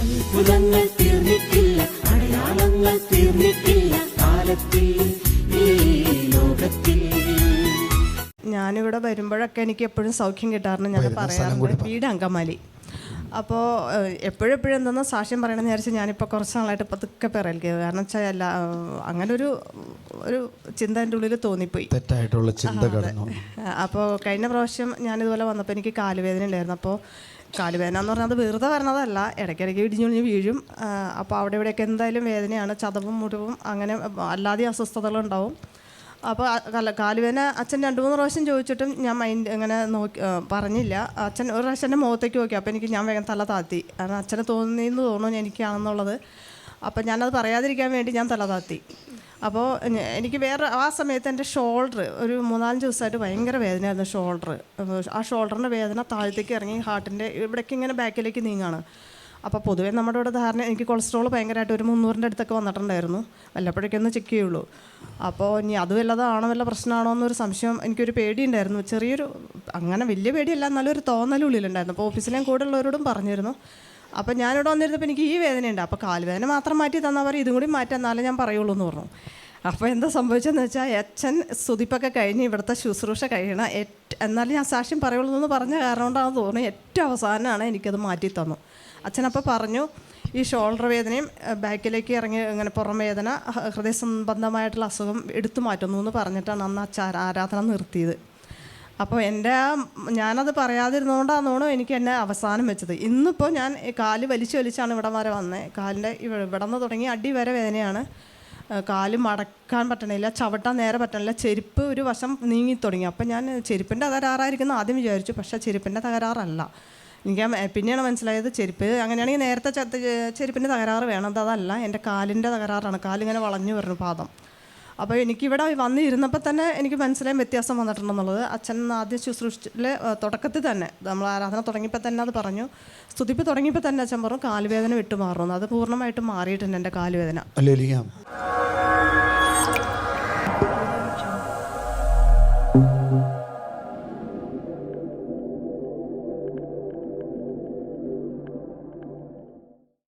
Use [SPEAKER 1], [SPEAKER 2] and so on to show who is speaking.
[SPEAKER 1] അത്ഭുതങ്ങൾ തീർന്നിട്ടില്ല അടയാളങ്ങൾ തീർന്നിട്ടില്ല കാലത്തിൽ ഈ ലോകത്തിൽ.
[SPEAKER 2] ഞാനിവിടെ വരുമ്പോഴൊക്കെ എനിക്ക് എപ്പോഴും സൗഖ്യം കിട്ടാറുണ്ട് ഞാൻ പറയാറുണ്ട്. വീട് അങ്കമാലി. അപ്പോൾ എപ്പോഴെപ്പോഴും എന്തെന്ന് സാക്ഷ്യം പറയണമെന്ന് വിചാരിച്ച് ഞാനിപ്പോൾ കുറച്ച് നാളായിട്ട് പതുക്കെ പിറൽക്കുക കാരണം വെച്ചാൽ അല്ല അങ്ങനെ ഒരു ഒരു ചിന്ത എന്റെ ഉള്ളിൽ തോന്നിപ്പോയി.
[SPEAKER 3] തെറ്റായിട്ടുള്ള ചിന്ത
[SPEAKER 2] അപ്പോൾ കഴിഞ്ഞ പ്രാവശ്യം ഞാനിതുപോലെ വന്നപ്പോൾ എനിക്ക് കാലുവേദന ഉണ്ടായിരുന്നു. അപ്പോൾ കാലുവേദന എന്ന് പറഞ്ഞാൽ അത് വെറുതെ വരണതല്ല ഇടയ്ക്കിടയ്ക്ക് ഇടിഞ്ഞുഴിഞ്ഞ് വീഴും. അപ്പോൾ അവിടെ ഇവിടെയൊക്കെ എന്തായാലും വേദനയാണ്. ചതവും മുറിവും അങ്ങനെ അല്ലാതെ അസ്വസ്ഥതകളുണ്ടാവും. അപ്പോൾ കാലുവേന അച്ഛൻ രണ്ട് മൂന്ന് പ്രാവശ്യം ചോദിച്ചിട്ടും ഞാൻ മൈൻഡ് അങ്ങനെ നോക്കി പറഞ്ഞില്ല. അച്ഛൻ ഒരു പ്രാവശ്യം എന്റെ മുഖത്തേക്ക് നോക്കി. അപ്പോൾ എനിക്ക് ഞാൻ വേഗം തല താത്തി. കാരണം അച്ഛന് തോന്നിയെന്ന് തോന്നുന്നു എനിക്കാണെന്നുള്ളത്. അപ്പോൾ ഞാനത് പറയാതിരിക്കാൻ വേണ്ടി ഞാൻ തല താത്തി. അപ്പോൾ എനിക്ക് വേറെ ആ സമയത്ത് എന്റെ ഷോൾഡർ ഒരു മൂന്നാലഞ്ച് ദിവസമായിട്ട് ഭയങ്കര വേദനയായിരുന്നു ഷോൾഡർ ആ ഷോൾഡറിന്റെ വേദന താഴത്തേക്ക് ഇറങ്ങി ഹാർട്ടിന്റെ ഇവിടേക്ക് ഇങ്ങനെ ബാക്കിലേക്ക് നീങ്ങാണ്. അപ്പോൾ പൊതുവേ നമ്മുടെ ഇവിടെ ധാരണ എനിക്ക് കൊളസ്ട്രോൾ ഭയങ്കരമായിട്ട് ഒരു മുന്നൂറിന്റെ അടുത്തൊക്കെ വന്നിട്ടുണ്ടായിരുന്നു. വല്ലപ്പോഴേക്കൊന്ന് ചെക്ക് ചെയ്യുള്ളൂ. അപ്പോൾ ഇനി അത് വല്ലതാണോ വല്ല പ്രശ്നമാണോ എന്നൊരു സംശയം എനിക്കൊരു പേടിയുണ്ടായിരുന്നു. ചെറിയൊരു അങ്ങനെ വലിയ പേടിയല്ല എന്നാലും ഒരു തോന്നലുള്ളിലുണ്ടായിരുന്നു അപ്പോൾ ഓഫീസിലെ കൂടെ ഉള്ളവരോടും പറഞ്ഞിരുന്നു. അപ്പോൾ ഞാനിവിടെ വന്നിരുന്നപ്പോൾ എനിക്ക് ഈ വേദനയുണ്ട്. അപ്പോൾ കാൽവേദന മാത്രം മാറ്റി തന്നാൽ പറയും ഇതും കൂടി മാറ്റി എന്നാലേ ഞാൻ പറയുള്ളൂ എന്ന് പറഞ്ഞു. അപ്പോൾ എന്താ സംഭവിച്ചതെന്ന് വെച്ചാൽ അച്ഛൻ സ്തുതിപ്പൊക്കെ കഴിഞ്ഞ് ഇവിടുത്തെ ശുശ്രൂഷ കഴിയണം എന്നാലും ഞാൻ സാക്ഷ്യം പറയുള്ളൂ എന്ന് പറഞ്ഞ കാരണം കൊണ്ടാണെന്ന് തോന്നുന്നു. ഏറ്റവും അവസാനമാണ് എനിക്കത് മാറ്റി തന്നു. അച്ഛനപ്പോൾ പറഞ്ഞു ഈ ഷോൾഡർ വേദനയും ബാക്കിലേക്ക് ഇറങ്ങി ഇങ്ങനെ പുറം വേദന ഹൃദയ സംബന്ധമായിട്ടുള്ള അസുഖം എടുത്തു മാറ്റുന്നു എന്ന് പറഞ്ഞിട്ടാണ് അന്ന് അച്ഛ ആരാധന നിർത്തിയത്. അപ്പോൾ എന്റെ ആ ഞാനത് പറയാതിരുന്നതുകൊണ്ടാണെന്നോണോ എനിക്ക് എന്നെ അവസാനം വെച്ചത്. ഇന്നിപ്പോൾ ഞാൻ കാൽ വലിച്ചു വലിച്ചാണ് ഇവിടെ വരെ വന്നത് കാലിന്റെ ഇവിടെ നിന്ന് തുടങ്ങി അടി വരെ വേദനയാണ്. കാൽ മടക്കാൻ പറ്റണില്ല ചവിട്ടാൻ നേരെ പറ്റണില്ല ചെരുപ്പ് ഒരു വശം നീങ്ങി തുടങ്ങി. അപ്പം ഞാൻ ചെരുപ്പിന്റെ തകരാറായിരിക്കുന്നു ആദ്യം വിചാരിച്ചു പക്ഷേ ചെരുപ്പിന്റെ തകരാറല്ല. എനിക്ക് പിന്നെയാണ് മനസ്സിലായത് ചെരുപ്പ്. അങ്ങനെയാണെങ്കിൽ നേരത്തെ ചത്ത് ചെരുപ്പിന്റെ തകരാറ് വേണം. അത് അതല്ല എന്റെ കാലിന്റെ തകരാറാണ്. കാലിങ്ങനെ വളഞ്ഞു വരുന്നു പാദം. അപ്പോൾ എനിക്കിവിടെ വന്ന് ഇരുന്നപ്പോൾ തന്നെ എനിക്ക് മനസ്സിലായും വ്യത്യാസം വന്നിട്ടുണ്ടെന്നുള്ളത് അച്ഛൻ ആദ്യ ശുശ്രൂഷിൽ തുടക്കത്തിൽ തന്നെ നമ്മൾ ആരാധന തുടങ്ങിയപ്പോൾ തന്നെ അത് പറഞ്ഞു. സ്തുതിപ്പ് തുടങ്ങിയപ്പോൾ തന്നെ അച്ഛൻ പറഞ്ഞു കാലുവേദന വിട്ടുമാറുന്നു. അത് പൂർണമായിട്ടും മാറിയിട്ടുണ്ട് എന്റെ കാലുവേദന.